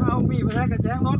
เอามีดมาแทงกระแจงรถ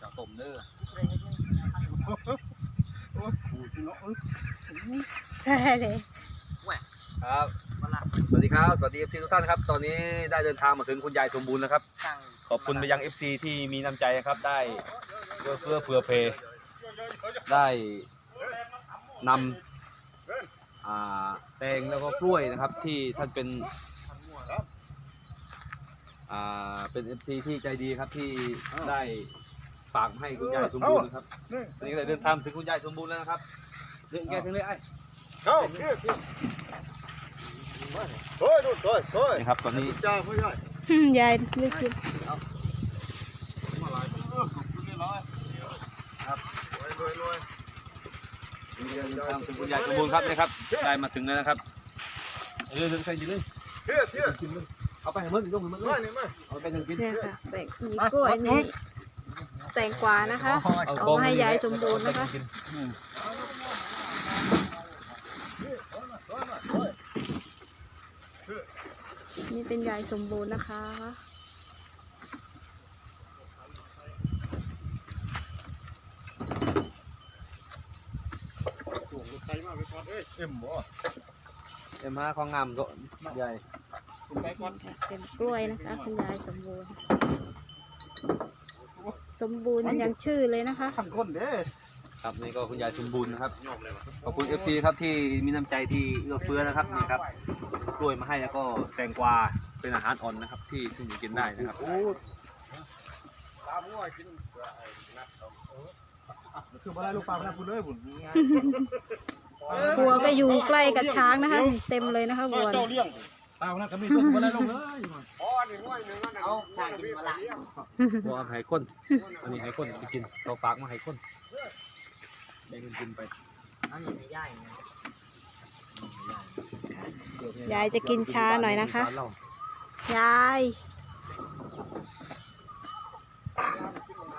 จะต้มเด้อใช่เลยครับสวัสดีครับ สวัสดี FC ทุกท่านครับ ตอนนี้ได้เดินทางมาถึงคุณยายสมบูรณ์แล้วครับ ขอบคุณไปยัง FC ที่มีน้ำใจครับ ได้เพื่อเพื่อเผื่อเพ ได้นำแตงแล้วก็กล้วยนะครับที่ท่านเป็น อ่าเป็น FC ที่ใจดีครับที่ได้ฝากมาให้คุณยายสมบูรณ์นะครับตอนนี้ก็เลยเดินทางถึงคุณยายสมบูรณ์แล้วนะครับเดินแกถึงเลยไอ้เอาโอ้ยดูโอ้ยโอ้ยนี่ครับตอนนี้จ้าพ่อใหญ่ยายไม่กินรวยรวยทางถึงคุณยายสมบูรณ์ครับนะครับ ได้มาถึงแล้วนะครับเออเดินไปยืนเลยเที่ยเที่ยกิน เลยเอาไปให้มึงยกให้มึงเลมายนี่มาเอาไปหนึ่งกินเนี่ยค่ะแตงมีกล้วยมีแตงกวานะคะ เอามาให้ยายสมบูรณ์นะคะ นี่เป็นยายสมบูรณ์นะคะใครมาไปก่อนเอ้ยเอ็มบ่เอ็มห้าของงามก็ใหญ่ ไปก่อนเป็นกล้วยนะคะคุณยายสมบูรณ์ สมบูรณ์อย่างชื่อเลยนะคะทั้งคนเด้ครับนี่ก็คุณยายสมบูรณ์นะครับขอบคุณ FC ครับที่มีน้ำใจที่เอื้อเฟื้อนะครับนี่ครับกล้วยมาให้แล้วก็แตงกวาเป็นอาหารอ่อนนะครับ ที่ซึ่งจะกินได้นะครับตามงัวกินคือบ่ได้ลูกปลาพนักคุณเลยบุญง่ายวัวก็อยู่ใกล้กับช้างนะคะ เต็มเลยนะคะวัว เจ้าเลี้ยงปลาพนักก็มีต้นบ่ได้ลงเลยอ๋อนี่ง่วยนึงนั่นเอาชากินมาละบัวไห้ข้นอันนี้ไห้ข้นไปกินเราฝากมาไห้ข้นแบ่งกันกินไปอันนี้ไม่ย่ายนะยายจะกินช้าหน่อยนะคะบ้าเรายาย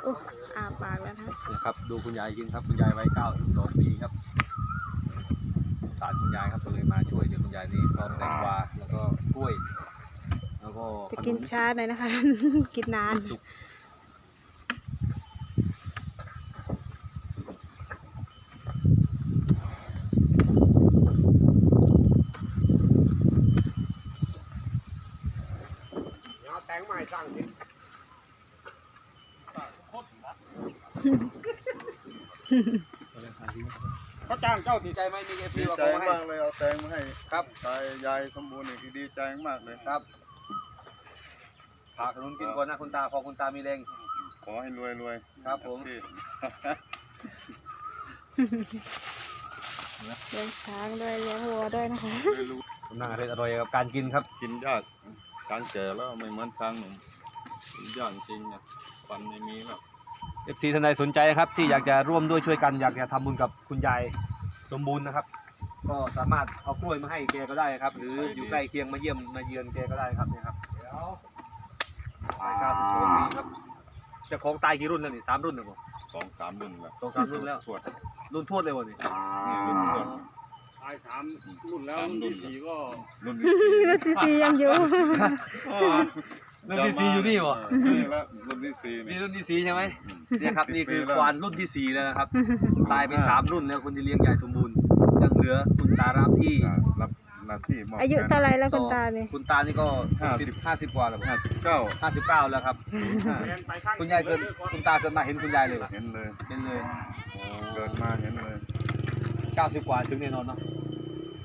โอ้อาปากแล้วนะคะเนี่ยครับ ดูคุณยายกินครับ คุณยายวัยเก้าสองปีครับ สารคุณยายครับก็เลยมาช่วยเดี๋ยวคุณยายนี่พร้อมแตงกวาแล้วก็กล้วย แล้วก็จะกินช้าหน่อยนะคะ กินนาน สุก เอาแตงใหม่สั่งกินเขาจ้างเจ้าดีที่ใจไหมมีเอฟดีซีว่าใจเขาให้ มากเลยเอาแตงมาให้ครับ ตายยายสมบูรณ์อีกดีใจมากเลยครับผากขนุนกินก่อนนะคุณตาพอคุณตามีแรง ขอให้รวยรวยครับผม ที่เลี้ยงช้างด้วยเลี้ยงวัวด้วยนะคะไม่รู้ผมนั่งอร่อยอร่อยกับการกินครับ กินยากช้างแก่แล้วไม่เหมือนช้างหนุ่มกินยากจริงอะฟันไม่มีหรอกเอฟซีท่านใดสนใจนะครับ ที่อยากจะร่วมด้วยช่วยกันอยากจะทำบุญกับคุณยาย สมบูรณ์นะครับ ก็สามารถเอากล้วยมาให้แกก็ได้ครับ หรืออยู่ใกล้เคียงมาเยี่ยมมาเยือนแกก็ได้ครับเนี่ยครับตายเก้าสิบสองปีครับเจะของตายกี่รุ่นแล้วนี่สามรุ่นแล้วบ่สองสามรุ่นแล้วสองสามรุ่นแล้ว ทวดรุ่นทวดเลยบ่นี่นี่รุ่นทวด ตายสามรุ่นแล้วรุ่นที่สี่ก็รุ่นที่สี่รถทีซียังอยู่ รุ่นที่สี่อยู่นี่บ่เออนี่ละรุ่นที่สี่นี่นี่รุ่นที่สี่ใช่ไหมเนี่ยครับนี่คือสิบปีแล้วควานรุ่นที่สี่แล้วนะครับ ตายไปสามรุ่นแล้วคนที่เลี้ยงใหญ่สมบูรณ์ยังเหลือคุณตารับที่อ่ารับหน้าที่มอบอายุเท่าไรแล้วคุณตาเนี่ยคุณตานี่ก็ห้าสิสิบบห้าสิบกว่าแล้วห้าสิบเก้าห้าสิบเก้าแล้วครับ ห้าแทนไปข้างคุณยายเกินคุณตาเกินมาเห็นคุณยายเลยเหรอเห็นเลยเห็นเลยเกิดมาเห็นเลยเก้าสิบกว่าถึงแน่นอนเนาะ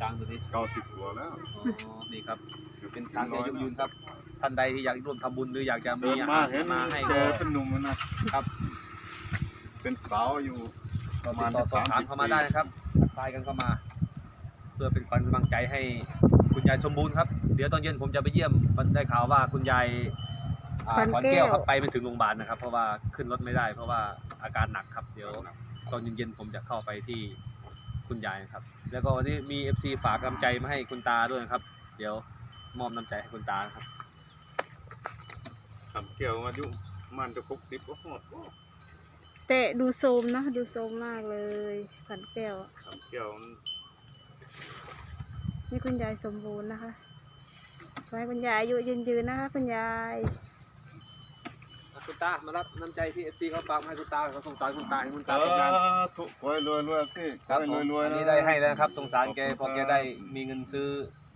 ช้างตัวนี้เก้าสิบกว่าแล้วอ๋อนี่ครับ เป็นช้างที่อายุยืนครับ ท่านใดที่อยากร่วมทำบุญหรืออยากจะมีเดินมาเห็นมาให้แกก็ เป็นหนุ่มนะครับ เป็นสาวอยู่ก็ติดต่อสอบถามเข้ามาได้นะครับทักทายกันเข้ามา เพื่อเป็นขวัญกำลังใจให้คุณยายสมบูรณ์ครับ เดี๋ยวตอนเย็นผมจะไปเยี่ยมมันได้ข่าวว่าคุณยายอ่าขวัญขวัญแก้แก้ววครับไปไม่ถึงโรงพยาบาลนะครับ เพราะว่าขึ้นรถไม่ได้ เพราะว่าอาการหนักครับ เดี๋ยวตอนเย็นๆผมจะเข้าไปที่คุณยายนะครับ แล้วก็วันนี้มี FC ฝากกำลังใจมาให้คุณตาด้วยนะครับ เดี๋ยวมอบน้ำใจให้คุณตานะครับ ทำเกี่ยวอายุมันจะครบสิบก็หมดแต่ดูโซมนะดูโซมมากเลยขันแก้วอะทำเกี่ยวมันนี่คุณยายสมบูรณ์นะคะขอให้คุณยายอายุยืนๆนะคะ คุณยายคุณตา มารับน้ำใจที่เอฟซีเขาฝากมาให้คุณตาเขาสงสารคุณตาให้คุณสาตาตกงานธุขอให้รวยรวยสิขคอรับให้ผรมวยรวยอันนะนี้ได้ให้แล้วครับ สงสารแกพอแกได้มีเงินซื้อ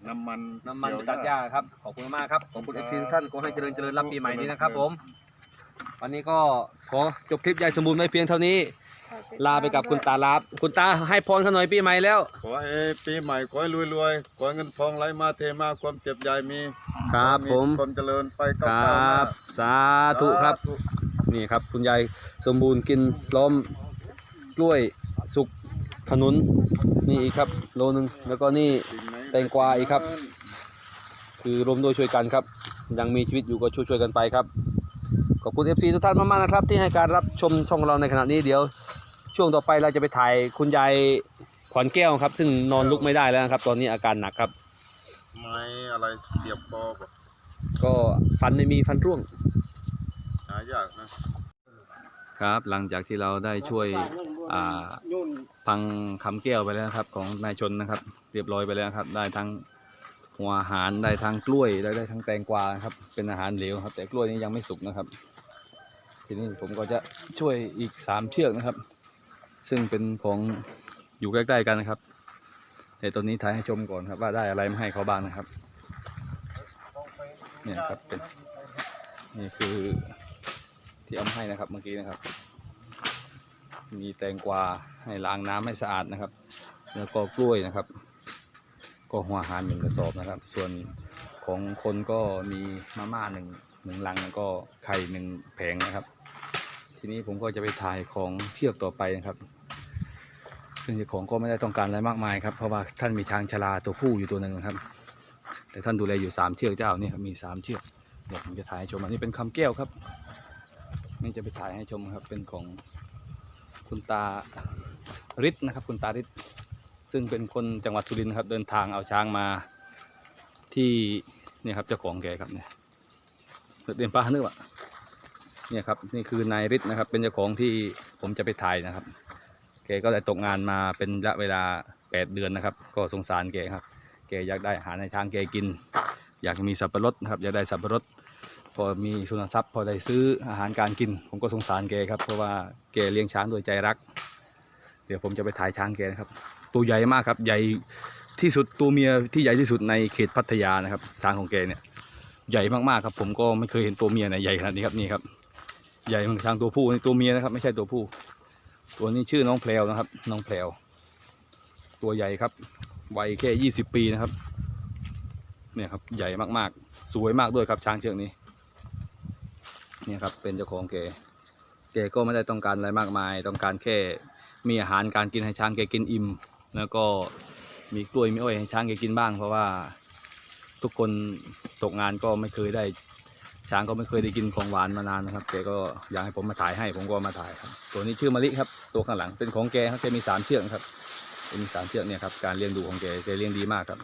น้ำมันน้ำมันเกี่ไปยวตัดหญ้าครับ ขอบคุณมากครับ ขอบคุณเอฟซีทุกท่านขอให้เจริญเจริญรับปีใหม่นี้นะครับ ผม วันนี้ก็ขอจบคลิปยายสมบูรณ์ไว้เพียงเท่านี้ ลาไปกับคุณตาลาบคุณตาให้พรเขาหน่อยปีใหม่แล้ว ขอให้ปีใหม่ขอให้รวยรวยขอให้เงินทองไหลมาเทมาความเจ็บใหญ่มีครับผม ความเจริญไปคก้าวรหน้าับสาธุครับสาธุนี่ครับ คุณยายสมบูรณ์กินล้อมกล้วยสุก ขนุนนี่อีกครับ โลนึงแล้วก็นี่สิ่ไหนแตงกวาอีกครับ คือรวมด้วยช่วยกันครับ ยังมีชีวิตอยู่ก็ช่วยช่วยๆกันไปครับ ขอบคุณ FC ทุกท่านมากๆนะครับ ที่ให้การรับชมช่องเราในขณะนี้เดี๋ยว ช่วงต่อไปเราจะไปถ่ายคุณยายขวัญแก้วครับ ซึ่งนอนลุกไม่ได้แล้วนะครับ ตอนนี้อาการหนักครับ ไม้อะไรเสียบคอแบบก็ฟันไม่มีฟันร่วงหายากนะ ครับหลังจากที่เราได้ช่วยอ่า พังคำแก้วไปแล้วครับ ของนายชนนะครับ เรียบร้อยไปแล้วครับ ได้ทั้งหัวอาหารได้ทั้งกล้วยได้ได้ทั้งแตงกวาครับ เป็นอาหารเหลวครับ แต่กล้วยนี้ยังไม่สุกนะครับ ทีนี้ผมก็จะช่วยอีกสามเชือกนะครับ ซึ่งเป็นของอยู่ใกล้ๆกันนะครับแต่ตัวนี้ถ่ายให้ชมก่อนครับ ว่าได้อะไรมาให้เขาบ้างนะครับ เนี่ยครับเป็นนี่คือที่เอามาให้นะครับเมื่อกี้นะครับ มีแตงกวาให้ล้างน้ำให้สะอาดนะครับ แล้วก็กล้วยนะครับ ก็หัวหารหนึ่งกระสอบนะครับ ส่วนของคนก็มีมาม่าหนึ่งหนึ่งลังแล้วก็ไข่หนึ่งแผงนะครับ ทีนี้ผมก็จะไปถ่ายของเชือกต่อไปนะครับ ซึ่งเจ้าของก็ไม่ได้ต้องการอะไรมากมายครับเพราะว่าท่านมีช้างชราตัวผู้อยู่ตัวหนึ่งนะครับ แต่ท่านดูแลอยู่สามเชือกเจ้านี่ครับมีสามเชือกเดี๋ยวผมจะถ่ายให้ชมอันนี้เป็นคำแก้วครับนี่จะไปถ่ายให้ชมครับเป็นของ คุณตาฤทธิ์นะครับ คุณตาฤทธิ์ซึ่งเป็นคนจังหวัดสุรินทร์นะครับ เดินทางเอาช้างมาที่เนี่ยครับเจ้าของแกครับเนี่ยเดินป้าเนื้อวะเนี่ยครับนี่คือนายฤทธิ์นะครับ เป็นเจ้าของที่ผมจะไปถ่ายนะครับแกก็ได้ตกงานมาเป็นระยะเวลา 8 เดือนนะครับ ก็สงสารแกครับแกอยากได้อาหารให้ช้างแกกิน อยากมีสับปะรดนะครับอยากได้สับปะรด พอมีทุนทรัพย์พอได้ซื้ออาหารการกิน ผมก็สงสารแกครับ เพราะว่าแกเลี้ยงช้างโดวยใจรัก เดี๋ยวผมจะไปถ่ายช้างแกนะครับ ตัวใหญ่มากครับ ใหญ่ที่สุดตัวเมียที่ใหญ่ที่สุดในเขตพัทยานะครับ ช้างของแกเนี่ย ใหญ่มากๆครับ ผมก็ไม่เคยเห็นตัวเมียไหนใหญ่ขนาดนี้ครับนี่ครับ ใหญ่เหมือนช้างตัวผู้นี่ตัวเมียนะครับ ไม่ใช่ตัวผู้ ตัวนี้ชื่อน้องแพลวนะครับ น้องแพลวตัวใหญ่ครับวัยแค่ยี่สิบปีนะครับ เนี่ยครับใหญ่มากๆ สวยมากด้วยครับช้างเชือกนี้ เนี่ยครับเป็นเจ้าของแกแกก็ไม่ได้ต้องการอะไรมากมาย ต้องการแค่มีอาหารการกินให้ช้างแกกินอิ่ม แล้วก็มีกล้วยมีอ้อยให้ช้างแกกินบ้าง เพราะว่าทุกคนตกงานก็ไม่เคยได้ ช้างก็ไม่เคยได้กินของหวานมานานนะครับแกก็อยากให้ผมมาถ่ายให้ผมก็มาถ่ายครับตัวนี้ชื่อมะลิครับตัวข้างหลังเป็นของแกครับแกมีสามเชือกครับมีสามเชือกเนี่ยครับการเลี้ยงดูของแกแกเลี้ยงดีมากครับ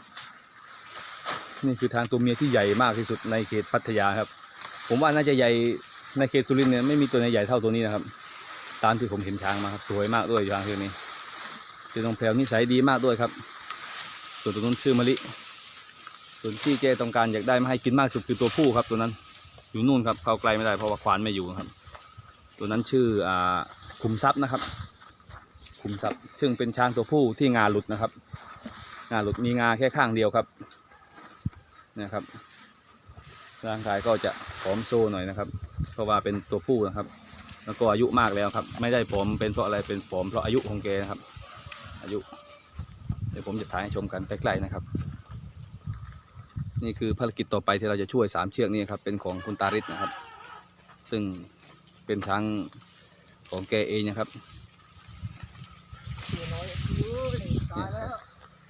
นี่คือทางตัวเมียที่ใหญ่มากที่สุดในเขตพัทยาครับ ผมว่าน่าจะใหญ่ ในเขตสุรินทร์เนี่ยไม่มีตัวใหญ่เท่าตัวนี้นะครับ ตามที่ผมเห็นช้างมาครับสวยมากด้วยช้างตัวนี้คือน้องแพรวนิสัยดีมากด้วยครับ ส่วนตัวนู้นชื่อมะลิ ส่วนที่แกต้องการอยากได้มาให้กินมากสุดคือตัวผู้ครับตัวนั้น อยู่นู่นครับเข้าไกลไม่ได้เพราะว่าควานไม่อยู่ครับ ตัวนั้นชื่ออ่าขุมทรัพย์นะครับขุมทรัพย์ ซึ่งเป็นช้างตัวผู้ที่งาหลุดนะครับงาหลุดมีงาแค่ข้างเดียวครับนะครับ ร่างกายก็จะผอมโซหน่อยนะครับ เพราะว่าเป็นตัวผู้นะครับ แล้วก็อายุมากแล้วครับ ไม่ได้ผอมเป็นเพราะอะไรเป็นผอมเพราะอายุของแกนะครับ อายุ เดี๋ยวผมจะถ่ายให้ชมกันใกล้ๆนะครับ นี่คือภารกิจต่อไปที่เราจะช่วยสามเชือกนี้ครับเป็นของคุณตาริศนะครับ ซึ่งเป็นช้างของแกเองนะครับ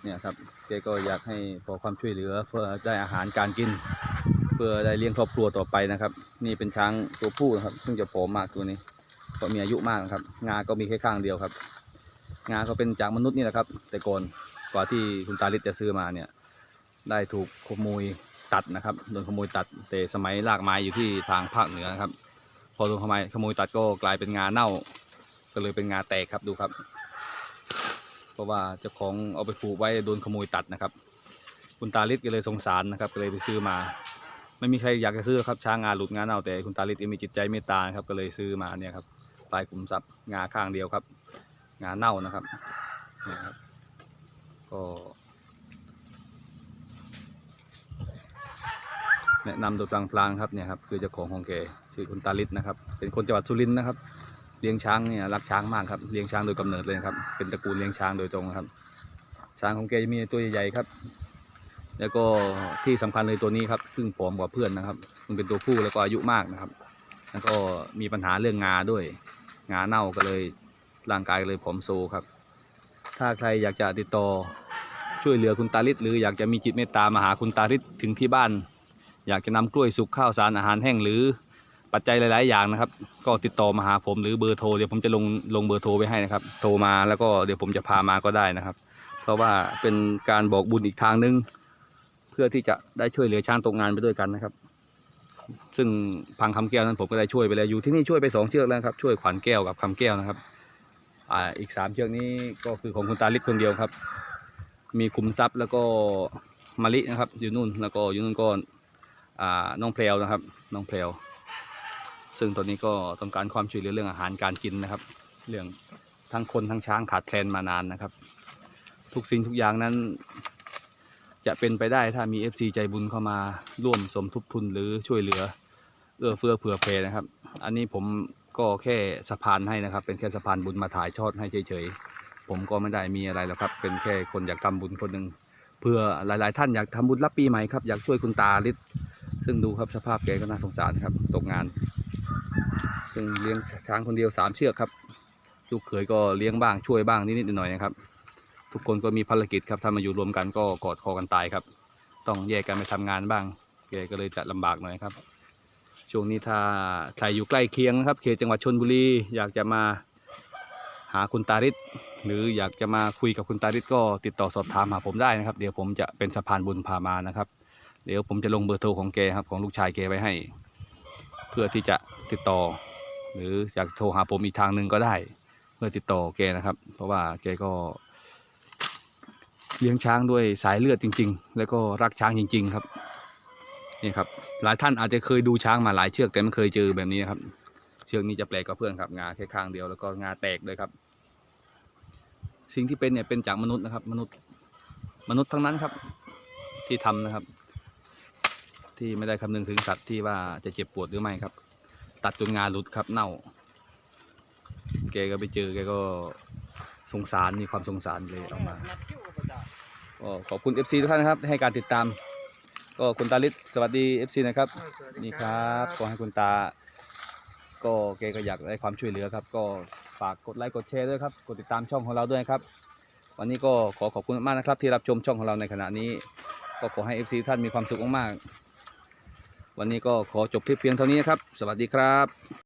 เนี่ยครับแกก็อยากให้ขอความช่วยเหลือเพื่อได้อาหารการกิน พื่อได้เลี้ยงครอบครัวต่อไปนะครับ นี่เป็นช้างตัวผู้นะครับ ซึ่งจะผอมมากตัวนี้ก็มีอายุมากนะครับ งาก็มีแค่ข้างเดียวครับ งาก็เป็นจากมนุษย์นี่แหละครับ แต่ก่อนกว่าที่คุณตาลิศจะซื้อมาเนี่ย ได้ถูกขโมยตัดนะครับโดนขโมยตัดแต่สมัยลากไม้อยู่ที่ทางภาคเหนือนครับ พอโดนขโมยขโมยตัดก็กลายเป็นงาเน่า ก็เลยเป็นงาแตกครับดูครับ เพราะว่าเจ้าของเอาไปผูกไว้โดนขโมยตัดนะครับ คุณตาลิศก็เลยสงสารนะครับก็เลยไปซื้อมา ไม่มีใครอยากจะซื้อครับช้างงาหลุดงาเน่าแต่คุณตาลิศมีจิตใจเมตตาครับก็เลยซื้อมาเนี่ยครับปลายกลุ่มทรัพย์งาข้างเดียวครับ งาเน่านะครับนี่ครับ ก็แนะนำโดยพลางๆครับเนี่ยครับคือเจ้าของของแกชื่อคุณตาลิศนะครับ เป็นคนจังหวัดสุรินทร์นะครับเลี้ยงช้างเนี่ยรักช้างมากครับเลี้ยงช้างโดยกำเนิดเลยครับเป็นตระกูลเลี้ยงช้างโดยตรงครับช้างของแกจะมีตัวใหญ่ๆครับ แล้วก็ที่สำคัญเลยตัวนี้ครับซึ่งผอมกว่าเพื่อนนะครับมันเป็นตัวผู้แล้วก็อายุมากนะครับ แล้วก็มีปัญหาเรื่องงาด้วย งาเน่าก็เลยร่างกายเลยผอมโซครับ ถ้าใครอยากจะติดต่อช่วยเหลือคุณตาลิศหรืออยากจะมีจิตเมตตามาหาคุณตาลิศถึงที่บ้าน อยากจะนำกล้วยสุกข้าวสารอาหารแห้งหรือปัจจัยหลาย ๆ อย่างนะครับ ก็ติดต่อมาหาผมหรือเบอร์โทรเดี๋ยวผมจะลงลงเบอร์โทรไว้ให้นะครับ โทรมาแล้วก็เดี๋ยวผมจะพามาก็ได้นะครับ เพราะว่าเป็นการบอกบุญอีกทางหนึง เพื่อที่จะได้ช่วยเหลือช้างตกงานไปด้วยกันนะครับ ซึ่งพังคำแก้วนั้นผมก็ได้ช่วยไปแล้วอยู่ที่นี่ช่วยไปสองเชือกแล้วครับช่วยขวัญแก้วกับคำแก้วนะครับอ่าอีกสามเชือกนี้ก็คือของคุณตาลิศคนเดียวครับ มีคุมทรัพย์แล้วก็มะลินะครับ อยู่นู่นแล้วก็อยู่นู่นก็อ่าน้องเพลวนะครับ น้องเพลวซึ่งตอนนี้ก็ต้องการความช่วยเหลือเรื่องอาหารการกินนะครับ เรื่องทั้งคนทั้งช้างขาดแคลนมานานนะครับ ทุกสิ่งทุกอย่างนั้น จะเป็นไปได้ถ้ามี FC ใจบุญเข้ามาร่วมสมทบทุนหรือช่วยเหลือเอื้อเฟื้อเผื่อเพนะครับ อันนี้ผมก็แค่สะพานให้นะครับ เป็นแค่สะพานบุญมาถ่ายทอดให้เฉยๆ ผมก็ไม่ได้มีอะไรหรอกครับ เป็นแค่คนอยากทำบุญคนหนึ่งเพื่อหลายๆ ท่านอยากทำบุญรับปีใหม่ครับ อยากช่วยคุณตาลิศซึ่งดูครับสภาพแกก็น่าสงสารครับ ตกงาน ซึ่งเลี้ยงช้างคนเดียวสามเชือกครับลูกเขยก็เลี้ยงบ้างช่วยบ้างนิดๆหน่อยๆนะครับ ทุกคนก็มีภารกิจครับถ้ามาอยู่รวมกันก็กอดคอกันตายครับ ต้องแยกกันไปทำงานบ้างแกก็เลยจะลำบากหน่อยครับ ช่วงนี้ถ้าใครอยู่ใกล้เคียงนะครับเขตจังหวัดชนบุรีอยากจะมาหาคุณตาริศหรืออยากจะมาคุยกับคุณตาริศก็ติดต่อสอบถามหาผมได้นะครับ เดี๋ยวผมจะเป็นสะพานบุญพามานะครับ เดี๋ยวผมจะลงเบอร์โทรของแกครับของลูกชายแกไว้ให้ เพื่อที่จะติดต่อ หรืออยากโทรหาผมอีกทางหนึ่งก็ได้ เพื่อติดต่อแกนะครับ เพราะว่าแกก็ เลี้ยงช้างด้วยสายเลือดจริง ๆ แล้วก็รักช้างจริง ๆ ครับนี่ครับหลายท่านอาจจะเคยดูช้างมาหลายเชือกแต่ไม่เคยเจอแบบนี้นะครับ เชือกนี้จะแปลกกว่าเพื่อนครับงาแค่ข้างเดียวแล้วก็งาแตกเลยครับ สิ่งที่เป็นเนี่ยเป็นจากมนุษย์นะครับ มนุษย์มนุษย์ทั้งนั้นครับ ที่ทำนะครับ ที่ไม่ได้คำนึงถึงสัตว์ที่ว่าจะเจ็บปวดหรือไม่ครับ ตัดจนงาหลุดครับเน่าแกก็ไปเจอแกก็สงสารมีความสงสารเลยเอามา ก็ขอบคุณ FC ทุกท่านนะครับให้การติดตาม ก็คุณตาลิศสวัสดี FC นะครับนี่ครับขอให้คุณตา ก็แกก็อยากได้ความช่วยเหลือครับ ก็ฝากกดไลค์กดแชร์ด้วยครับกดติดตามช่องของเราด้วยครับ วันนี้ก็ขอขอบคุณมากนะครับ ที่รับชมช่องของเราในขณะนี้ ก็ขอให้ FC ท่านมีความสุขมากๆวันนี้ก็ขอจบคลิปเพียงเท่านี้นครับ สวัสดีครับ